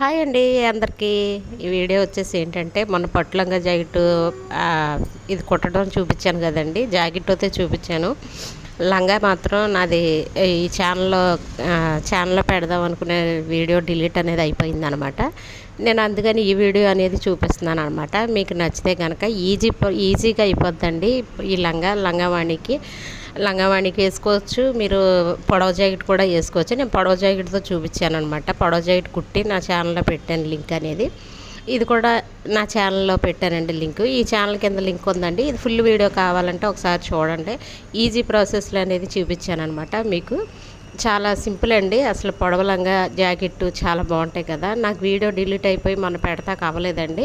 Hi అండి అందరికీ. ఈ వీడియో వచ్చేసి ఏంటంటే మన పట్టులంగా జాకెట్ ఇది కుట్టడం చూపించాను కదండి. జాకెట్ అయితే చూపించాను. లంగా మాత్రం నాది ఈ ఛానల్లో ఛానల్లో పెడదాం అనుకునే వీడియో డిలీట్ అనేది అయిపోయింది అనమాట నేను అందుకని ఈ వీడియో అనేది చూపిస్తున్నాను అనమాట మీకు నచ్చితే కనుక ఈజీ ఈజీగా అయిపోద్దండి. ఈ లంగా లంగావాణికి లంగావాణికి వేసుకోవచ్చు. మీరు పొడవ జాకెట్ కూడా వేసుకోవచ్చు. నేను పొడవ జాకెట్తో చూపించాను అనమాట పొడవ జాకెట్ కుట్టి నా ఛానల్లో పెట్టాను లింక్ అనేది. ఇది కూడా నా ఛానల్లో పెట్టానండి లింక్. ఈ ఛానల్ కింద లింక్ ఉందండి. ఇది ఫుల్ వీడియో కావాలంటే ఒకసారి చూడండి. ఈజీ ప్రాసెస్లు అనేది చూపించాను అనమాట మీకు. చాలా సింపుల్ అండి. అసలు పొడవలంగా జాకెట్ చాలా బాగుంటాయి కదా. నాకు వీడియో డిలీట్ అయిపోయి మనం పెడతా కావలేదండి.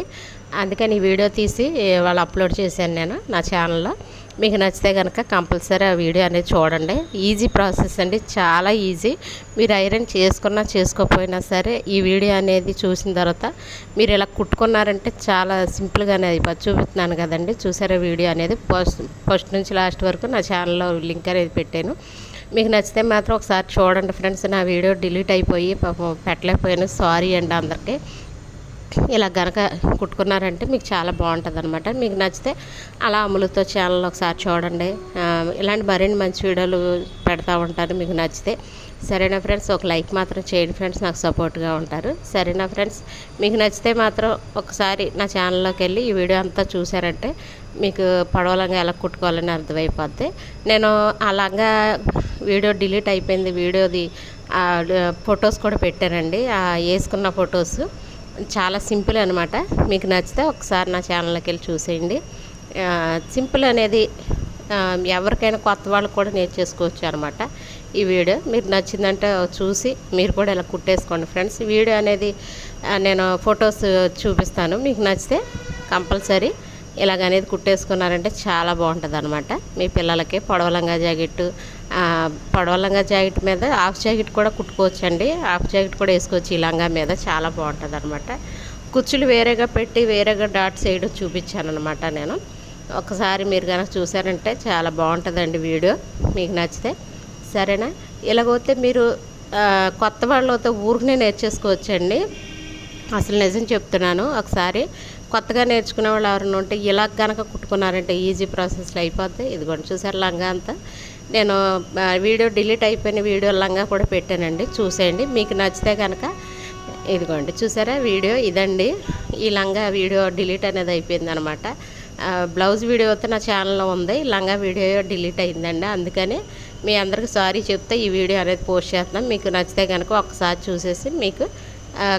అందుకని ఈ వీడియో తీసి వాళ్ళు అప్లోడ్ చేశాను నేను నా ఛానల్లో. మీకు నచ్చితే కనుక కంపల్సరీ ఆ వీడియో అనేది చూడండి. ఈజీ ప్రాసెస్ అండి. చాలా ఈజీ. మీరు ఐరన్ చేసుకున్నా చేసుకోకపోయినా సరే ఈ వీడియో అనేది చూసిన తర్వాత మీరు ఇలా కుట్టుకున్నారంటే చాలా సింపుల్గానే అయిపోయి చూపిస్తున్నాను కదండి. చూసారా వీడియో అనేది? ఫస్ట్ ఫస్ట్ నుంచి లాస్ట్ వరకు నా ఛానల్లో లింక్ అనేది పెట్టాను. మీకు నచ్చితే మాత్రం ఒకసారి చూడండి ఫ్రెండ్స్ నా వీడియో డిలీట్ అయిపోయి పాపం పెట్టలేకపోయాను. సారీ అండి అందరికీ. ఇలా గనక కుట్టుకున్నారంటే మీకు చాలా బాగుంటుంది అనమాట మీకు నచ్చితే అలా అమలుతో ఛానల్ ఒకసారి చూడండి. ఇలాంటి మరిన్ని మంచి వీడియోలు పెడతా ఉంటారు మీకు నచ్చితే. సరేనా ఫ్రెండ్స్? ఒక లైక్ మాత్రం చేయండి ఫ్రెండ్స్ నాకు సపోర్ట్గా ఉంటారు. సరేనా ఫ్రెండ్స్? మీకు నచ్చితే మాత్రం ఒకసారి నా ఛానల్లోకి వెళ్ళి ఈ వీడియో అంతా చూసారంటే మీకు పడవలంగా ఎలా కుట్టుకోవాలని అర్థమైపోద్ది. నేను అలాగా వీడియో డిలీట్ అయిపోయింది వీడియోది. ఫొటోస్ కూడా పెట్టానండి. వేసుకున్న ఫొటోస్. చాలా సింపుల్ అనమాట మీకు నచ్చితే ఒకసారి నా ఛానల్కి వెళ్ళి చూసేయండి. సింపుల్ అనేది ఎవరికైనా కొత్త వాళ్ళు కూడా నేర్చేసుకోవచ్చు అనమాట ఈ వీడియో మీరు నచ్చిందంటే చూసి మీరు కూడా ఇలా కుట్టేసుకోండి ఫ్రెండ్స్. వీడియో అనేది నేను ఫొటోస్ చూపిస్తాను. మీకు నచ్చితే కంపల్సరీ ఇలాగనేది కుట్టేసుకున్నారంటే చాలా బాగుంటుంది అనమాట మీ పిల్లలకి పొడవలంగా జాకెట్టు పొడవలంగా జాకెట్ మీద హాఫ్ జాకెట్ కూడా కుట్టుకోవచ్చండి. హాఫ్ జాకెట్ కూడా వేసుకోవచ్చు ఈ లంగా మీద. చాలా బాగుంటుంది అనమాట కుచ్చులు వేరేగా పెట్టి వేరేగా డాట్స్ వేయడం చూపించాను అనమాట నేను. ఒకసారి మీరు కనుక చూసారంటే చాలా బాగుంటుందండి వీడియో. మీకు నచ్చితే. సరేనా? ఇలాగైతే మీరు కొత్త వాళ్ళతో ఊరికనే నేర్చేసుకోవచ్చండి. అసలు నిజం చెప్తున్నాను. ఒకసారి కొత్తగా నేర్చుకునే వాళ్ళు ఎవరైనా ఉంటే ఇలా కనుక కుట్టుకున్నారంటే ఈజీ ప్రాసెస్లో అయిపోద్ది. ఇదిగోండి చూసారు లంగా అంతా. నేను వీడియో డిలీట్ అయిపోయిన వీడియో లంగా కూడా పెట్టానండి. చూసేయండి. మీకు నచ్చితే కనుక ఇదిగోండి చూసారా వీడియో ఇదండి. ఈ లంగా వీడియో డిలీట్ అనేది అయిపోయింది అనమాట బ్లౌజ్ వీడియో అయితే నా ఛానల్లో ఉంది. లంగా వీడియో డిలీట్ అయిందండి. అందుకని మీ అందరికి సారీ చెప్తే ఈ వీడియో అనేది పోస్ట్ చేస్తున్నాం. మీకు నచ్చితే కనుక ఒకసారి చూసేసి మీకు